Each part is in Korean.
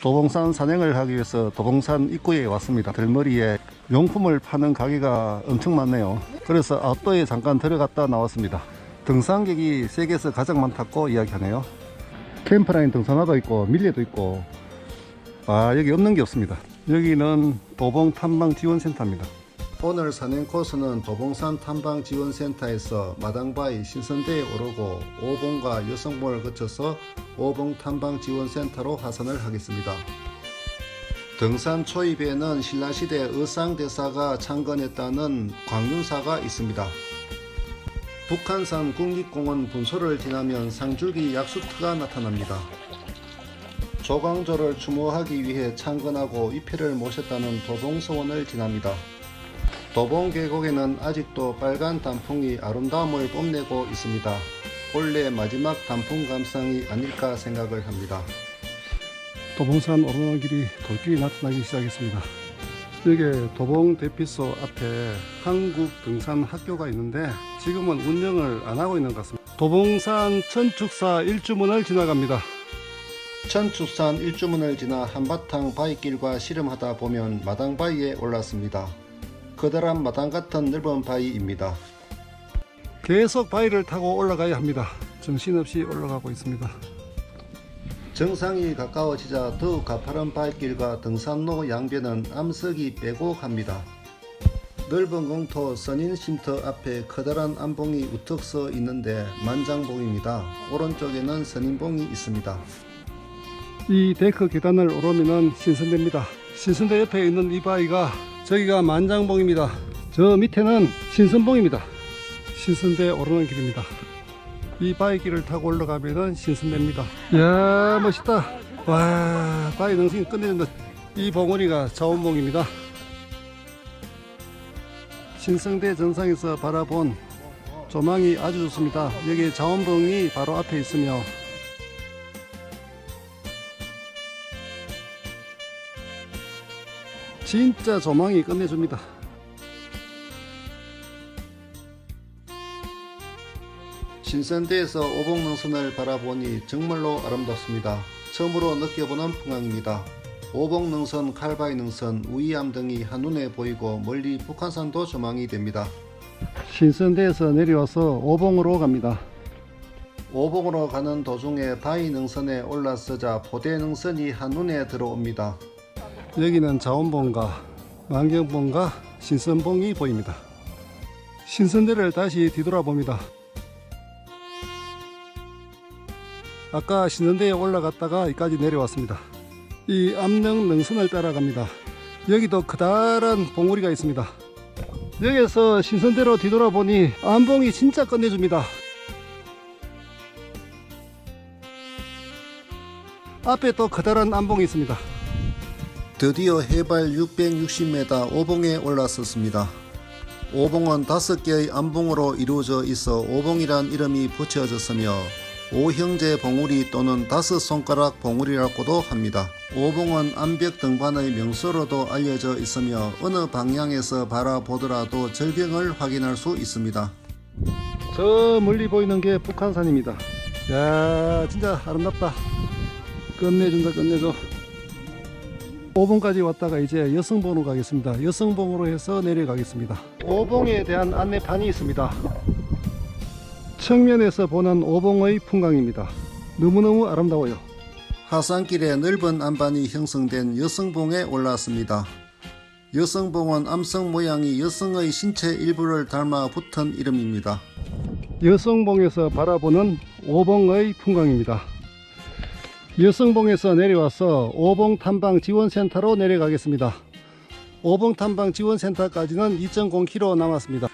도봉산 산행을 하기 위해서 도봉산 입구에 왔습니다. 들머리에 용품을 파는 가게가 엄청 많네요. 그래서 아웃도어에 잠깐 들어갔다 나왔습니다. 등산객이 세계에서 가장 많다고 이야기하네요. 캠프라인 등산화도 있고 밀레도 있고 아 여기 없는 게 없습니다. 여기는 도봉 탐방 지원센터입니다. 오늘 산행 코스는 도봉산 탐방 지원센터에서 마당바위 신선대에 오르고 오봉과 여성봉을 거쳐서 오봉 탐방 지원센터로 하산을 하겠습니다. 등산 초입에는 신라시대 의상대사가 창건했다는 광륜사가 있습니다. 북한산 국립공원 분소를 지나면 상줄기 약수터가 나타납니다. 조광조를 추모하기 위해 창건하고 위패를 모셨다는 도봉서원을 지납니다. 도봉 계곡에는 아직도 빨간 단풍이 아름다움을 뽐내고 있습니다. 올해 마지막 단풍 감상이 아닐까 생각을 합니다. 도봉산 오르는 길이 돌길이 나타나기 시작했습니다. 여기 도봉 대피소 앞에 한국 등산 학교가 있는데 지금은 운영을 안 하고 있는 것 같습니다. 도봉산 천축사 일주문을 지나갑니다. 천축산 일주문을 지나 한바탕 바위길과 씨름하다 보면 마당 바위에 올랐습니다. 커다란 마당 같은 넓은 바위입니다. 계속 바위를 타고 올라가야 합니다. 정신없이 올라가고 있습니다. 정상이 가까워지자 더욱 가파른 발길과 등산로 양변은 암석이 빼곡합니다. 넓은 공터 선인 쉼터 앞에 커다란 암봉이 우뚝 서 있는데 만장봉입니다. 오른쪽에는 선인봉이 있습니다. 이 데크 계단을 오르면 신선대입니다. 신선대 옆에 있는 이 바위가 저기가 만장봉입니다. 저 밑에는 신선봉입니다. 신선대 오르는 길입니다. 이 바위길을 타고 올라가면은 신선대입니다. 이야 멋있다. 와 바위 능선이 끝내준다. 이 봉우리가 자원봉입니다. 신성대 정상에서 바라본 조망이 아주 좋습니다. 여기 자원봉이 바로 앞에 있으며 진짜 조망이 끝내줍니다. 신선대에서 오봉능선을 바라보니 정말로 아름답습니다. 처음으로 느껴보는 풍광입니다. 오봉능선, 칼바위능선, 우이암 등이 한눈에 보이고 멀리 북한산도 조망이 됩니다. 신선대에서 내려와서 오봉으로 갑니다. 오봉으로 가는 도중에 바위능선에 올라서자 포대능선이 한눈에 들어옵니다. 여기는 자원봉과 만경봉과 신선봉이 보입니다. 신선대를 다시 뒤돌아봅니다. 아까 신선대에 올라갔다가 여기까지 내려왔습니다. 이 암릉 능선을 따라갑니다. 여기도 커다란 봉우리가 있습니다. 여기에서 신선대로 뒤돌아보니 암봉이 진짜 끝내줍니다. 앞에 또 커다란 암봉이 있습니다. 드디어 해발 660m 오봉에 올랐었습니다. 오봉은 다섯 개의 암봉으로 이루어져 있어 오봉이란 이름이 붙여졌으며 오형제 봉우리 또는 다섯 손가락 봉우리라고도 합니다. 오봉은 암벽 등반의 명소로도 알려져 있으며 어느 방향에서 바라보더라도 절경을 확인할 수 있습니다. 저 멀리 보이는 게 북한산입니다. 야 진짜 아름답다. 끝내준다 끝내줘. 5봉까지 왔다가 이제 여성봉으로 가겠습니다. 여성봉으로 해서 내려가겠습니다. 5봉에 대한 안내판이 있습니다. 측면에서 보는 오봉의 풍광입니다. 너무너무 아름다워요. 하산길에 넓은 안반이 형성된 여성봉에 올랐습니다. 여성봉은 암석 모양이 여성의 신체 일부를 닮아 붙은 이름입니다. 여성봉에서 바라보는 오봉의 풍광입니다. 여성봉에서 내려와서 오봉 탐방 지원센터로 내려가겠습니다. 오봉 탐방 지원센터까지는 2.0km 남았습니다.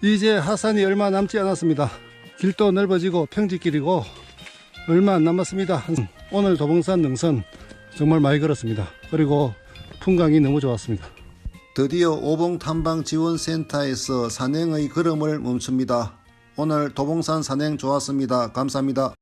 이제 하산이 얼마 남지 않았습니다. 길도 넓어지고 평지길이고 얼마 안 남았습니다. 오늘 도봉산 능선 정말 많이 걸었습니다. 그리고 풍광이 너무 좋았습니다. 드디어 오봉 탐방 지원센터에서 산행의 걸음을 멈춥니다. 오늘 도봉산 산행 좋았습니다. 감사합니다.